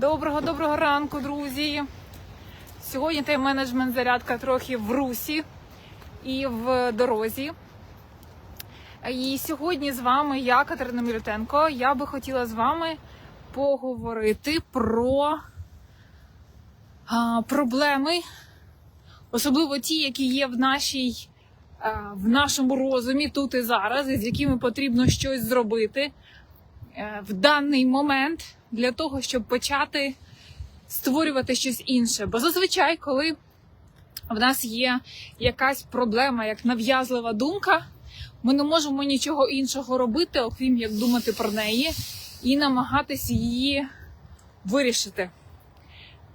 Доброго доброго ранку, друзі. Сьогодні тайм-менеджмент зарядка трохи в русі і в дорозі. І сьогодні з вами я, Катерина Мілютенко. Я би хотіла з вами поговорити про а, проблеми, особливо ті, які є в нашій. В нашому розумі тут і зараз, і з якими потрібно щось зробити в даний момент для того, щоб почати створювати щось інше. Бо зазвичай, коли в нас є якась проблема, як нав'язлива думка, ми не можемо нічого іншого робити, окрім як думати про неї і намагатись її вирішити.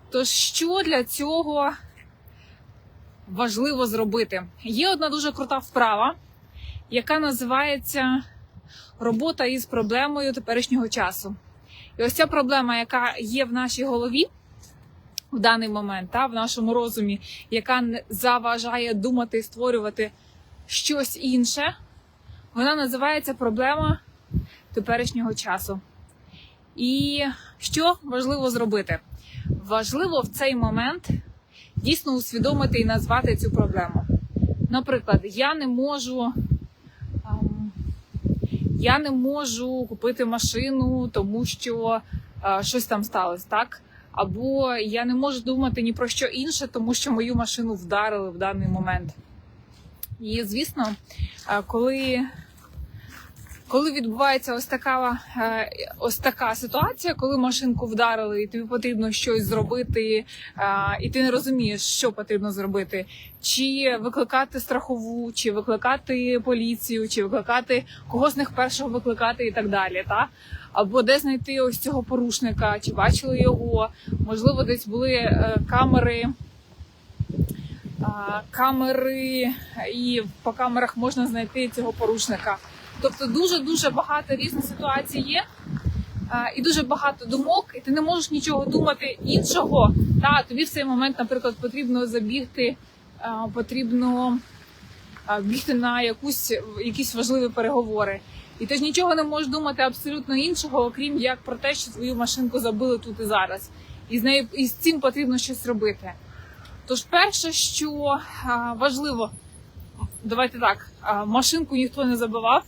Тож, що для цього важливо зробити? Є одна дуже крута вправа, яка називається робота із проблемою теперішнього часу. І ось ця проблема, яка є в нашій голові в даний момент, та, в нашому розумі, яка заважає думати і створювати щось інше, вона називається проблема теперішнього часу. І що важливо зробити? Важливо в цей момент дійсно усвідомити і назвати цю проблему. Наприклад, я не можу. Я не можу купити машину, тому що е, щось там сталося, так? Або я не можу думати ні про що інше, тому що мою машину вдарили в даний момент. І звісно, е, коли, коли відбувається ось така, е, ось така ситуація, коли машинку вдарили, і тобі потрібно щось зробити, е, і ти не розумієш, що потрібно зробити, чи викликати страхову, чи викликати поліцію, чи викликати когось з них першого викликати і так далі. Та? Або де знайти ось цього порушника, чи бачили його, можливо, десь були е, камери. Камери, і по камерах можна знайти цього порушника. Тобто дуже дуже багато різних ситуацій є, і дуже багато думок, і ти не можеш нічого думати іншого. Та тобі в цей момент, наприклад, потрібно забігти, потрібно бігти на якусь якісь важливі переговори. І ти ж нічого не можеш думати абсолютно іншого, окрім як про те, що свою машинку забили тут і зараз. І з нею і з цим потрібно щось робити. Тож, перше, що важливо, давайте так, машинку ніхто не забивав.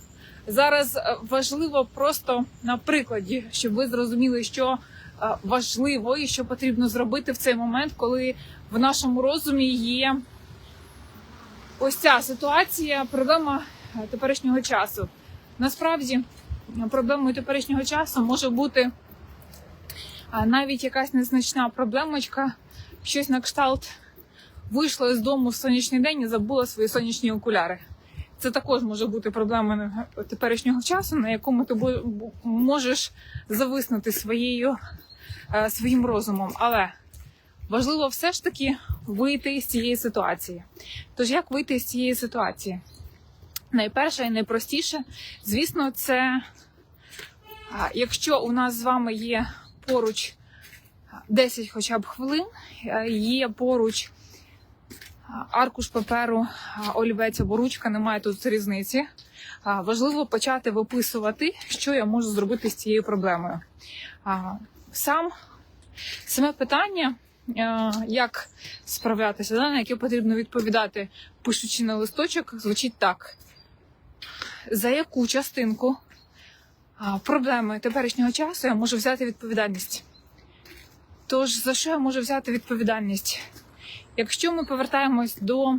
Зараз важливо просто на прикладі, щоб ви зрозуміли, що важливо і що потрібно зробити в цей момент, коли в нашому розумі є ось ця ситуація, проблема теперішнього часу. Насправді проблемою теперішнього часу може бути навіть якась незначна проблемочка, щось на кшталт вийшла з дому в сонячний день і забула свої сонячні окуляри. Це також може бути проблемою теперішнього часу, на якому ти можеш зависнути своєю, е, своїм розумом. Але важливо все ж таки вийти з цієї ситуації. Тож, як вийти з цієї ситуації? Найперше і найпростіше, звісно, це якщо у нас з вами є поруч 10 хоча б хвилин, е, є поруч аркуш паперу, олівець або ручка, немає тут різниці. Важливо почати виписувати, що я можу зробити з цією проблемою. Сам саме питання, як справлятися, на яке потрібно відповідати, пишучи на листочок, звучить так за яку частинку проблеми теперішнього часу я можу взяти відповідальність. Тож, за що я можу взяти відповідальність? Якщо ми повертаємось до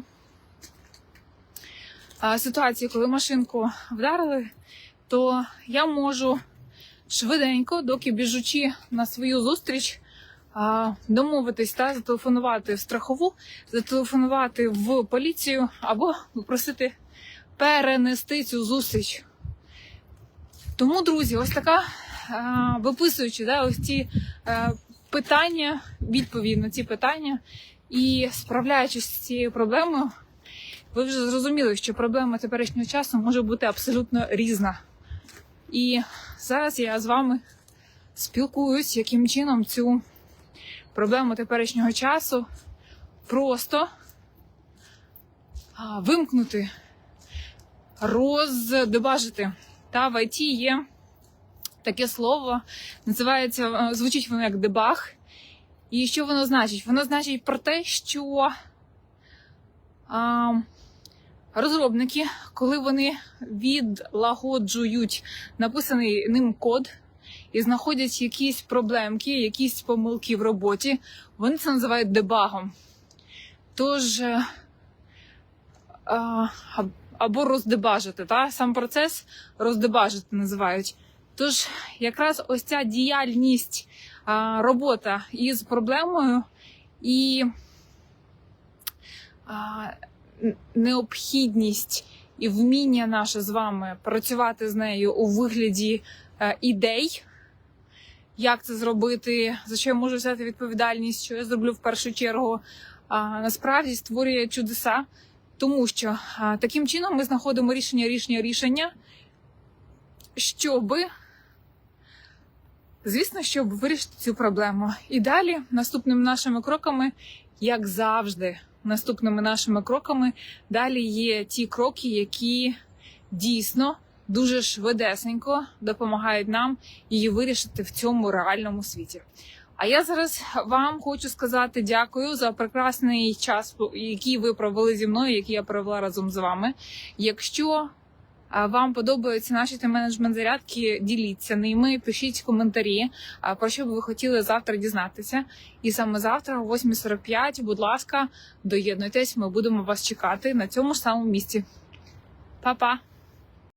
ситуації, коли машинку вдарили, то я можу швиденько, доки біжучи на свою зустріч, домовитись та зателефонувати в страхову, зателефонувати в поліцію або попросити перенести цю зустріч. Тому, друзі, ось така, виписуючи да, ось ці е, питання, відповіді на ці питання і справляючись з цією проблемою, ви вже зрозуміли, що проблема теперішнього часу може бути абсолютно різна. І зараз я з вами спілкуюсь, яким чином цю проблему теперішнього часу просто вимкнути роздебажити. Та в ІТ є таке слово. Називається, е, звучить воно як дебаг. І що воно значить? Воно значить про те, що а, розробники, коли вони відлагоджують написаний ним код і знаходять якісь проблемки, якісь помилки в роботі, вони це називають дебагом. Тож. е, а, або роздебажити, та? сам процес роздебажити називають. Тож, якраз ось ця діяльність, робота із проблемою і необхідність і вміння наше з вами працювати з нею у вигляді е, ідей. Як це зробити, за що я можу взяти відповідальність, що я зроблю в першу чергу, а, насправді створює чудеса, тому що а, таким чином ми знаходимо рішення, рішення, рішення, щоби, звісно, щоб вирішити цю проблему. І далі наступними нашими кроками, як завжди, наступними нашими кроками далі є ті кроки, які дійсно дуже швидесенько допомагають нам її вирішити в цьому реальному світі. А я зараз вам хочу сказати дякую за прекрасний час, який ви провели зі мною, який я провела разом з вами. Якщо вам подобаються наші менеджмент зарядки, діліться ними, пишіть коментарі, про що б ви хотіли завтра дізнатися. І саме завтра, о 8.45, будь ласка, доєднуйтесь, ми будемо вас чекати на цьому ж самому місці. Па-па!